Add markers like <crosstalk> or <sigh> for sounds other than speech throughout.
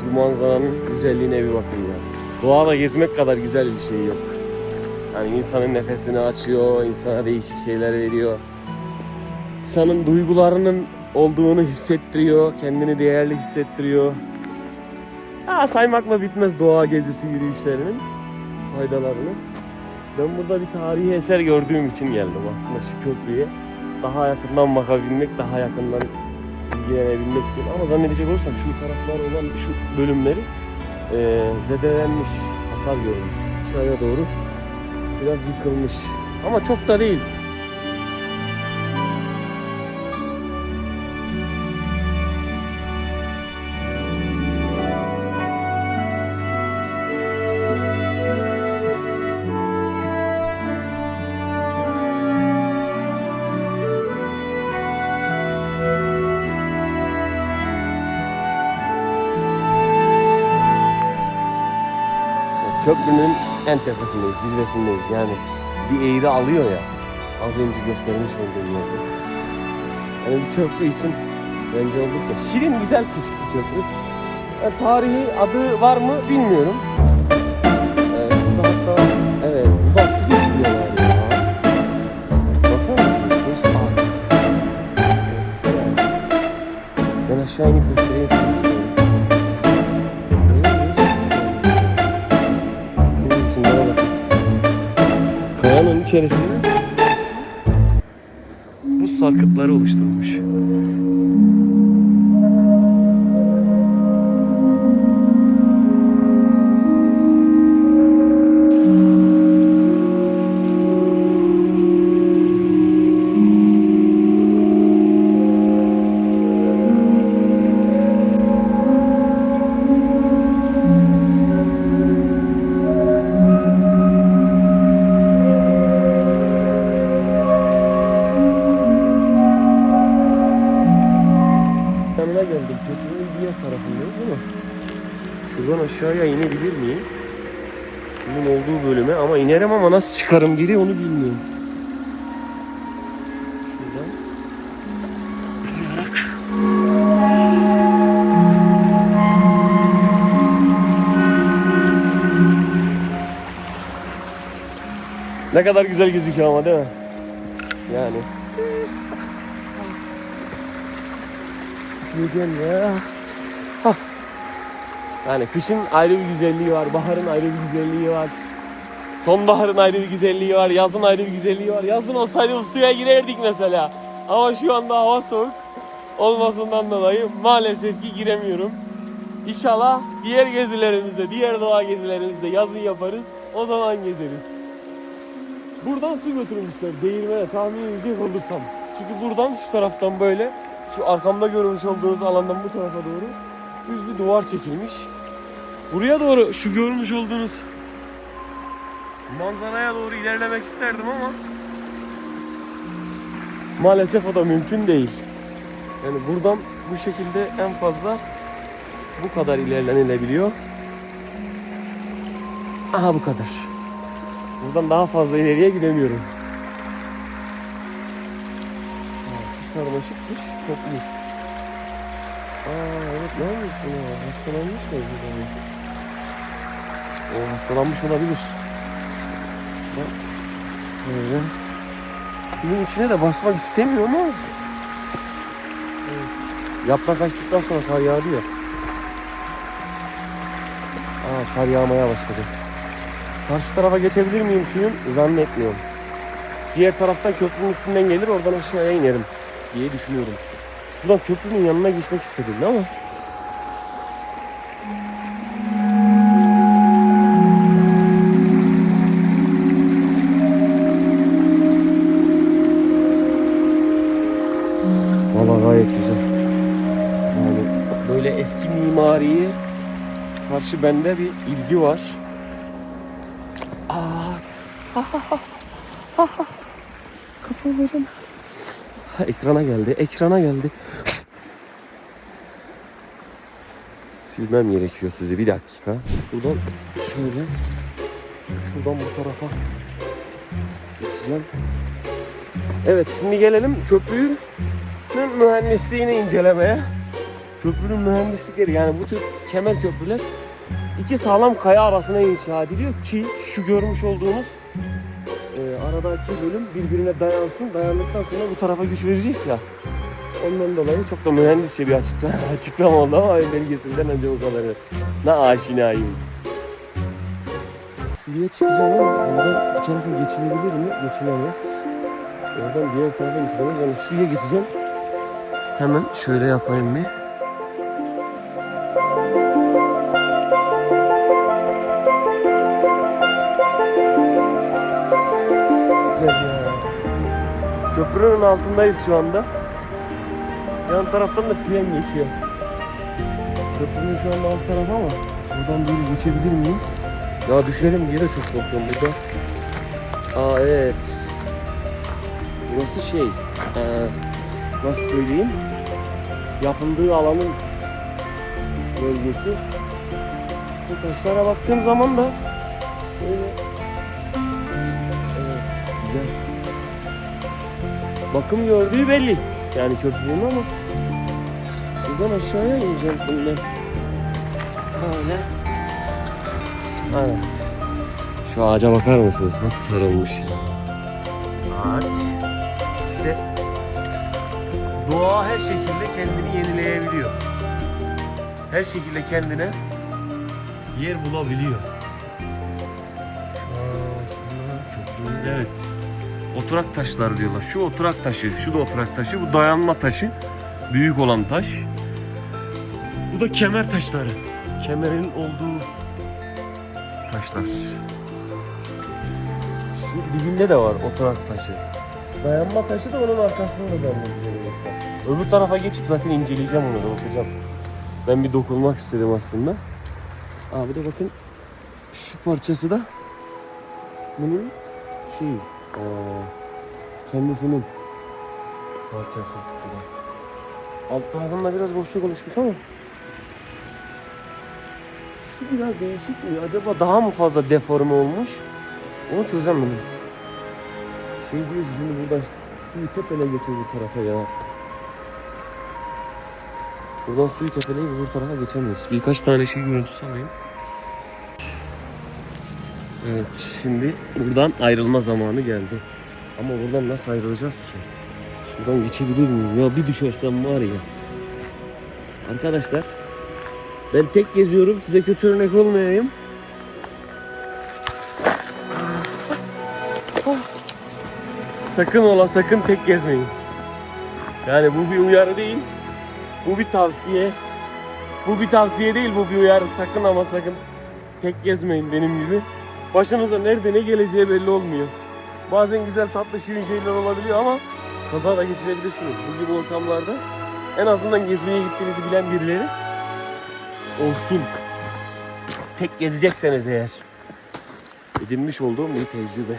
şu manzaranın güzelliğine bir bakın ya. Doğada gezmek kadar güzel bir şey yok. Yani insanın nefesini açıyor, insana değişik şeyler veriyor. İnsanın duygularının olduğunu hissettiriyor, kendini değerli hissettiriyor. Ha, saymakla bitmez doğa gezisi yürüyüşlerinin faydalarını. Ben burada bir tarihi eser gördüğüm için geldim aslında şu köprüye. Daha yakından bakabilmek, daha yakından ilgilenebilmek için. Ama zannedecek olursam şu taraflar olan şu bölümleri eee zedelenmiş, hasar görmüş. Aşağıya doğru biraz yıkılmış. Ama çok da değil. Köprünün en tepesindeyiz, zirvesindeyiz. Yani bir eğri alıyor ya. Az önce göstermiş olduğum yerde. Yani bir köprü için bence oldukça şirin güzel küçük bir köprü. Yani tarihi adı var mı bilmiyorum. Ee, şurada hatta evet buradan su getiriyorlar ya. Bakar mısınız? Burası ağ. Ben aşağı inip içerisinde bu sarkıtları oluşturmuş. Ama inerim ama nasıl çıkarım geri onu bilmiyorum. Ne kadar güzel gözüküyor ama değil mi? Yani. Yiyeceğim ya. Hah. Yani kışın ayrı bir güzelliği var, baharın ayrı bir güzelliği var. Sonbaharın ayrı bir güzelliği var, yazın ayrı bir güzelliği var. Yazın olsaydı bu suya girerdik mesela. Ama şu anda hava soğuk olmasından dolayı maalesef ki giremiyorum. İnşallah diğer gezilerimizde, diğer doğa gezilerimizde yazın yaparız. O zaman gezeriz. Buradan su götürmüşler değirmene tahmin edecek olursam. Çünkü buradan şu taraftan böyle şu arkamda görmüş olduğunuz alandan bu tarafa doğru düz bir duvar çekilmiş. Buraya doğru şu görmüş olduğunuz manzaraya doğru ilerlemek isterdim ama maalesef o da mümkün değil. Yani buradan bu şekilde en fazla bu kadar ilerlenilebiliyor. Aha bu kadar. Buradan daha fazla ileriye gidemiyorum. sarmaşıkmış, kopmuş. Aa evet ne olmuş buna? Hastalanmış mı O hastalanmış olabilir. Bak böyle. Suyun içine de basmak istemiyor ama. Evet. Yaprak açtıktan sonra kar yağdı ya. Aa kar yağmaya başladı. Karşı tarafa geçebilir miyim suyun? Zannetmiyorum. Diğer taraftan köprünün üstünden gelir oradan aşağıya inerim diye düşünüyorum. Şuradan köprünün yanına geçmek istedim ama mimariye karşı bende bir ilgi var. Aa, kafalarım. Ha, ekrana geldi, ekrana geldi. Silmem gerekiyor sizi bir dakika. Buradan şöyle, şuradan bu tarafa geçeceğim. Evet şimdi gelelim köprüyü mühendisliğini incelemeye. Köprünün mühendislikleri yani bu tür kemer köprüler iki sağlam kaya arasına inşa ediliyor ki şu görmüş olduğunuz e, aradaki bölüm birbirine dayansın. Dayandıktan sonra bu tarafa güç verecek ya. Ondan dolayı çok da mühendisçe bir açıkça, <laughs> açıklama oldu ama belgesinden önce o kadarı. Ne aşinayım. Şuraya çıkacağım ama bu tarafa geçilebilir mi? Geçilemez. Oradan diğer tarafa geçilemez. Yani şuraya geçeceğim. Hemen şöyle yapayım bir. Köprünün altındayız şu anda. Yan taraftan da tren geçiyor. Köprünün şu anda alt tarafı ama buradan böyle geçebilir miyim? Ya düşerim diye de çok korkuyorum burada. Aa evet. Burası şey, ee, nasıl söyleyeyim? Yapıldığı alanın bölgesi. Bu taşlara baktığım zaman da böyle evet, güzel. Bakım gördüğü belli. Yani köprünün ama şuradan aşağıya ineceğim şimdi. Böyle. Evet. Şu ağaca bakar mısınız? Nasıl sarılmış. Ağaç. İşte doğa her şekilde kendini yenileyebiliyor. Her şekilde kendine yer bulabiliyor. Şu köprünün- Evet. Oturak taşlar diyorlar. Şu oturak taşı, şu da oturak taşı, bu dayanma taşı. Büyük olan taş. Bu da kemer taşları. Kemerin olduğu taşlar. Şu dibinde de var oturak taşı. Dayanma taşı da onun arkasında zannediyorum yoksa. Öbür tarafa geçip zaten inceleyeceğim onu da bakacağım. Ben bir dokunmak istedim aslında. Abi de bakın şu parçası da bunun şey eee, kendisinin parçası. Bu. Alt tarafında biraz boşluk oluşmuş ama şu biraz değişik mi? Acaba daha mı fazla deforme olmuş? Onu çözemedim. Şey diyor şimdi burada suyu tepele geçiyor bu tarafa ya. Buradan suyu tepeleyip öbür tarafa geçemeyiz. Birkaç tane şey görüntüsü alayım. Evet şimdi buradan ayrılma zamanı geldi. Ama buradan nasıl ayrılacağız ki? Şuradan geçebilir miyim? Ya bir düşersem var ya. Arkadaşlar ben tek geziyorum size kötü örnek olmayayım. Sakın ola sakın tek gezmeyin. Yani bu bir uyarı değil. Bu bir tavsiye. Bu bir tavsiye değil bu bir uyarı. Sakın ama sakın tek gezmeyin benim gibi. Başınıza nerede ne geleceği belli olmuyor. Bazen güzel tatlı şirin şeyler olabiliyor ama kaza da geçirebilirsiniz. Bu gibi ortamlarda en azından gezmeye gittiğinizi bilen birileri olsun. Tek gezecekseniz eğer. Edinmiş olduğum bir tecrübe.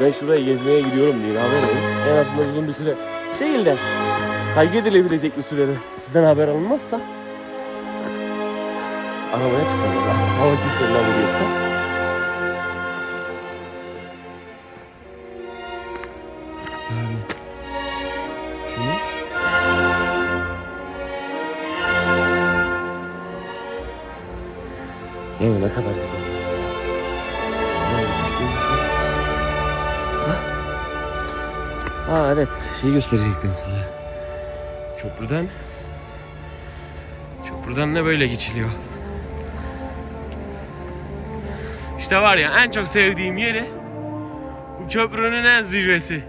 Ben şuraya gezmeye gidiyorum diye haber verin. En azından uzun bir süre değil de kaygı edilebilecek bir sürede sizden haber alınmazsa arabaya çıkarlar. Hava keserler yoksa. Yani şunu Evet ne kadar güzel. Evet, işte gezisi. Ha evet şey gösterecektim size. Köprüden Köprüden de böyle geçiliyor. İşte var ya en çok sevdiğim yeri bu köprünün en zirvesi.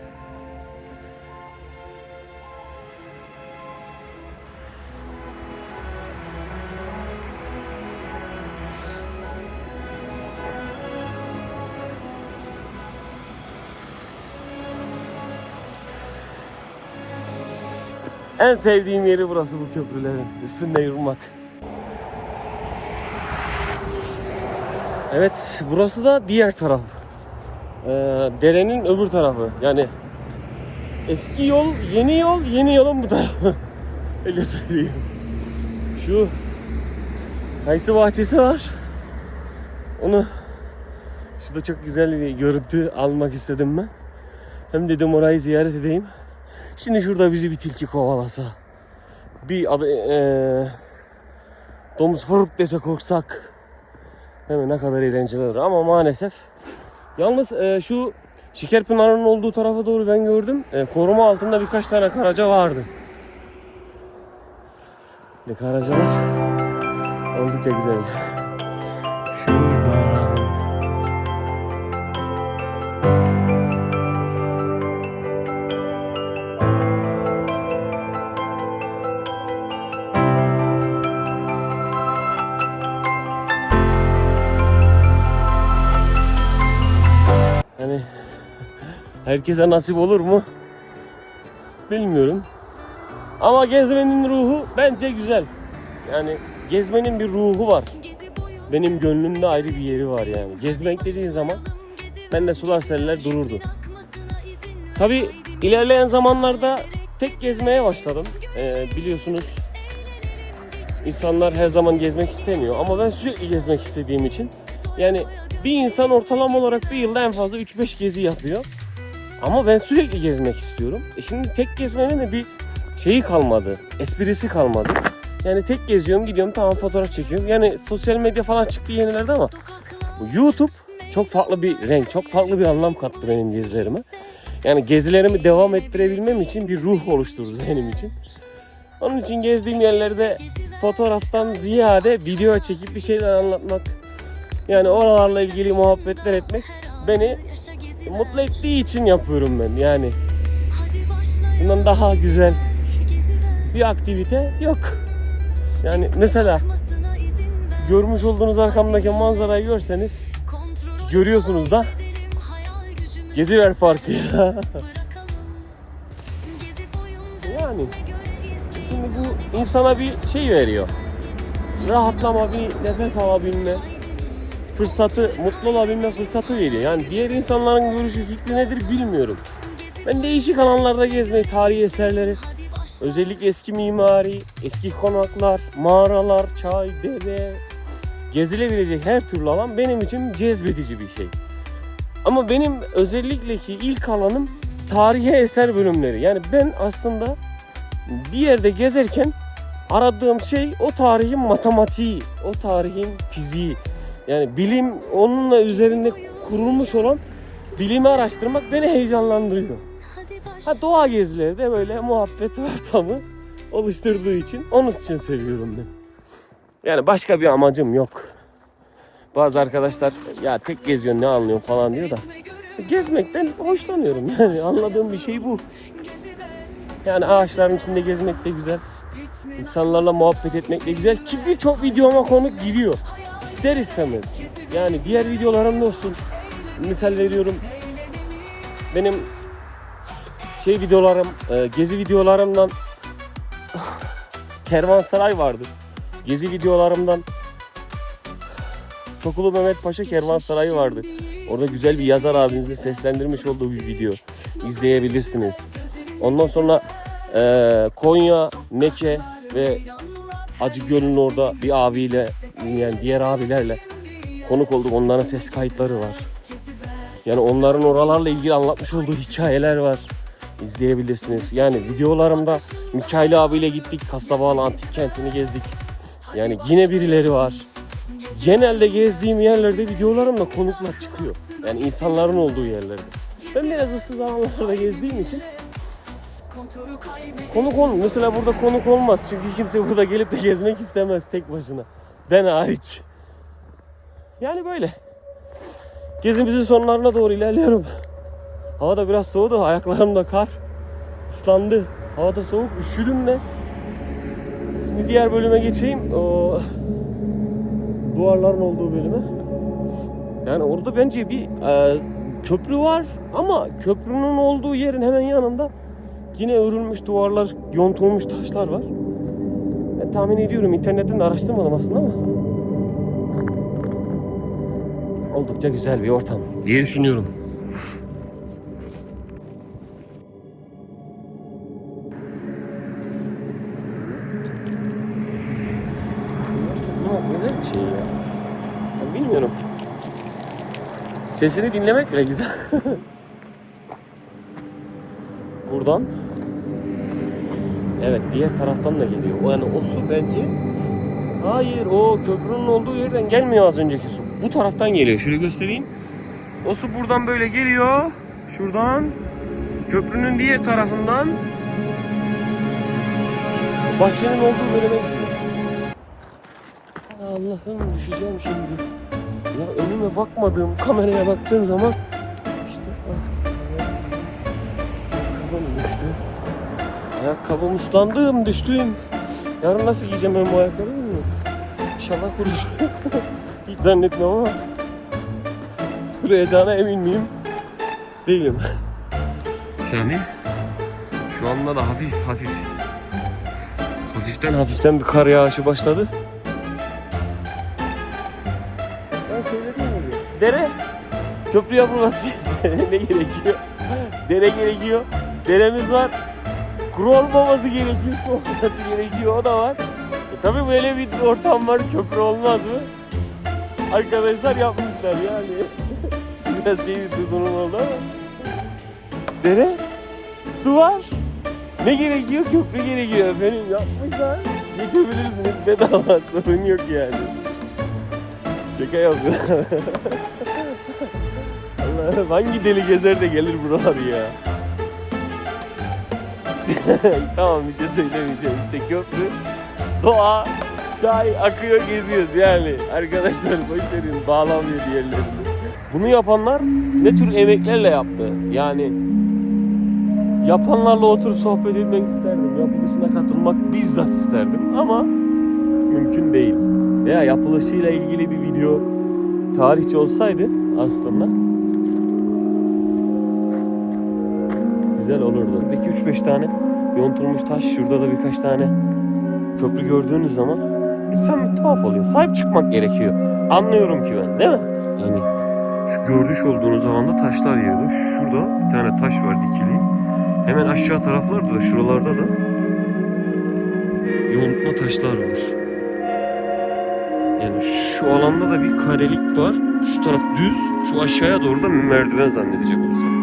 En sevdiğim yeri burası bu köprülerin. Üstünde yürümek. Evet, burası da diğer taraf. Ee, derenin öbür tarafı. Yani eski yol, yeni yol, yeni yolun bu tarafı. <laughs> Öyle söyleyeyim. Şu kayısı bahçesi var. Onu şurada çok güzel bir görüntü almak istedim ben. Hem dedim orayı ziyaret edeyim. Şimdi şurada bizi bir tilki kovalasa. bir adı eee domuz fırık dese korksak hemen ne kadar eğlenceli olur ama maalesef yalnız eee, şu Şekerpınar'ın olduğu tarafa doğru ben gördüm eee, koruma altında birkaç tane karaca vardı. Ne karacalar oldukça güzel. Şuradan. Herkese nasip olur mu? Bilmiyorum. Ama gezmenin ruhu bence güzel. Yani gezmenin bir ruhu var. Benim gönlümde ayrı bir yeri var yani. Gezmek dediğin zaman ben de sular seller dururdu. Tabi ilerleyen zamanlarda tek gezmeye başladım. Ee, biliyorsunuz insanlar her zaman gezmek istemiyor ama ben sürekli gezmek istediğim için yani bir insan ortalama olarak bir yılda en fazla 3-5 gezi yapıyor. Ama ben sürekli gezmek istiyorum. E şimdi tek gezmenin de bir şeyi kalmadı. Esprisi kalmadı. Yani tek geziyorum gidiyorum tamam fotoğraf çekiyorum. Yani sosyal medya falan çıktı yenilerde ama YouTube çok farklı bir renk, çok farklı bir anlam kattı benim gezilerime. Yani gezilerimi devam ettirebilmem için bir ruh oluşturdu <laughs> benim için. Onun için gezdiğim yerlerde fotoğraftan ziyade video çekip bir şeyler anlatmak, yani oralarla ilgili muhabbetler etmek beni mutlu ettiği için yapıyorum ben. Yani bundan daha güzel bir aktivite yok. Yani mesela görmüş olduğunuz arkamdaki manzarayı görseniz görüyorsunuz da Geziver farkıyla. <laughs> yani şimdi bu insana bir şey veriyor. Rahatlama, bir nefes alabilme fırsatı, mutlu olabilme fırsatı veriyor. Yani diğer insanların görüşü, fikri nedir bilmiyorum. Ben değişik alanlarda gezmeyi, tarihi eserleri, özellikle eski mimari, eski konaklar, mağaralar, çay, dere, gezilebilecek her türlü alan benim için cezbedici bir şey. Ama benim özellikle ki ilk alanım tarihi eser bölümleri. Yani ben aslında bir yerde gezerken aradığım şey o tarihin matematiği, o tarihin fiziği. Yani bilim onunla üzerinde kurulmuş olan bilimi araştırmak beni heyecanlandırıyor. Ha doğa gezileri de böyle muhabbet ortamı oluşturduğu için onun için seviyorum ben. Yani başka bir amacım yok. Bazı arkadaşlar ya tek geziyorsun ne anlıyorsun falan diyor da gezmekten hoşlanıyorum <laughs> yani anladığım bir şey bu. Yani ağaçların içinde gezmek de güzel. İnsanlarla muhabbet etmek de güzel ki birçok videoma konuk giriyor. İster istemez. Yani diğer videolarımda olsun. Misal veriyorum. Benim şey videolarım, e, gezi videolarımdan Kervansaray vardı. Gezi videolarımdan Sokulu Mehmet Paşa Kervansarayı vardı. Orada güzel bir yazar abinizin seslendirmiş olduğu bir video. İzleyebilirsiniz. Ondan sonra e, Konya, Neke ve Acıgöl'ün orada bir abiyle yani diğer abilerle konuk olduk. Onların ses kayıtları var. Yani onların oralarla ilgili anlatmış olduğu hikayeler var. İzleyebilirsiniz. Yani videolarımda Mikail abiyle gittik. Kastabağlı Antik Kenti'ni gezdik. Yani yine birileri var. Genelde gezdiğim yerlerde videolarımda konuklar çıkıyor. Yani insanların olduğu yerlerde. Ben biraz ıssız alanlarda gezdiğim için konuk ol mesela burada konuk olmaz çünkü kimse burada gelip de gezmek istemez tek başına. Ben hariç. Yani böyle. Gezimizin sonlarına doğru ilerliyorum. Hava da biraz soğudu. Ayaklarımda kar. ıslandı. Hava da soğuk. Üşüdüm de. Şimdi diğer bölüme geçeyim. O duvarların olduğu bölüme. Yani orada bence bir e, köprü var ama köprünün olduğu yerin hemen yanında yine örülmüş duvarlar, yontulmuş taşlar var. Ben tahmin ediyorum internetten de araştırmadım aslında ama oldukça güzel bir ortam diye düşünüyorum. Güzel bir şey ya. Ben bilmiyorum. Sesini dinlemek bile güzel. <laughs> Buradan Evet diğer taraftan da geliyor. O yani o su bence Hayır o köprünün olduğu yerden gelmiyor az önceki su. Bu taraftan geliyor. Şöyle göstereyim. O su buradan böyle geliyor. Şuradan. Köprünün diğer tarafından. Bahçenin olduğu bölüme. Allah'ım düşeceğim şimdi. Ya önüme bakmadığım kameraya baktığım zaman Ayakkabım ıslandım düştüm. Yarın nasıl giyeceğim ben bu ayakkabıyı. İnşallah kurur. <laughs> Hiç zannetmem ama kuruyacağına emin miyim? Değilim. Yani şu anda da hafif hafif hafiften hafiften bir kar yağışı başladı. Ben söyledim mi? Dere köprü yapılması <laughs> ne gerekiyor? Dere gerekiyor. Deremiz var. Kuru olmaması gerekiyor, <laughs> su olması gerekiyor. O da var. E tabii böyle bir ortam var. Köprü olmaz mı? Arkadaşlar yapmışlar yani. <laughs> Biraz şey tuzunun oldu ama. Dere, su var. Ne gerekiyor? Köprü gerekiyor efendim. Yapmışlar. Geçebilirsiniz bedava. <laughs> Sorun yok yani. Şaka yapıyorum. Allah'ım hangi deli gezer de gelir buraları ya. <laughs> tamam bir şey söylemeyeceğim işte köprü, doğa, çay akıyor geziyoruz yani. Arkadaşlar boş verin bağlamıyor diğerlerini. Bunu yapanlar ne tür emeklerle yaptı? Yani yapanlarla oturup sohbet etmek isterdim. Yapılışına katılmak bizzat isterdim ama mümkün değil. Veya yapılışıyla ilgili bir video tarihçi olsaydı aslında güzel olurdu. Peki 3-5 tane yontulmuş taş, şurada da birkaç tane köprü gördüğünüz zaman insan bir tuhaf oluyor. Sahip çıkmak gerekiyor. Anlıyorum ki ben değil mi? Yani şu görmüş olduğunuz alanda taşlar yığılı. Şurada bir tane taş var dikili. Hemen aşağı taraflarda da şuralarda da yontma taşlar var. Yani şu alanda da bir karelik var. Şu taraf düz, şu aşağıya doğru da merdiven zannedecek olursak.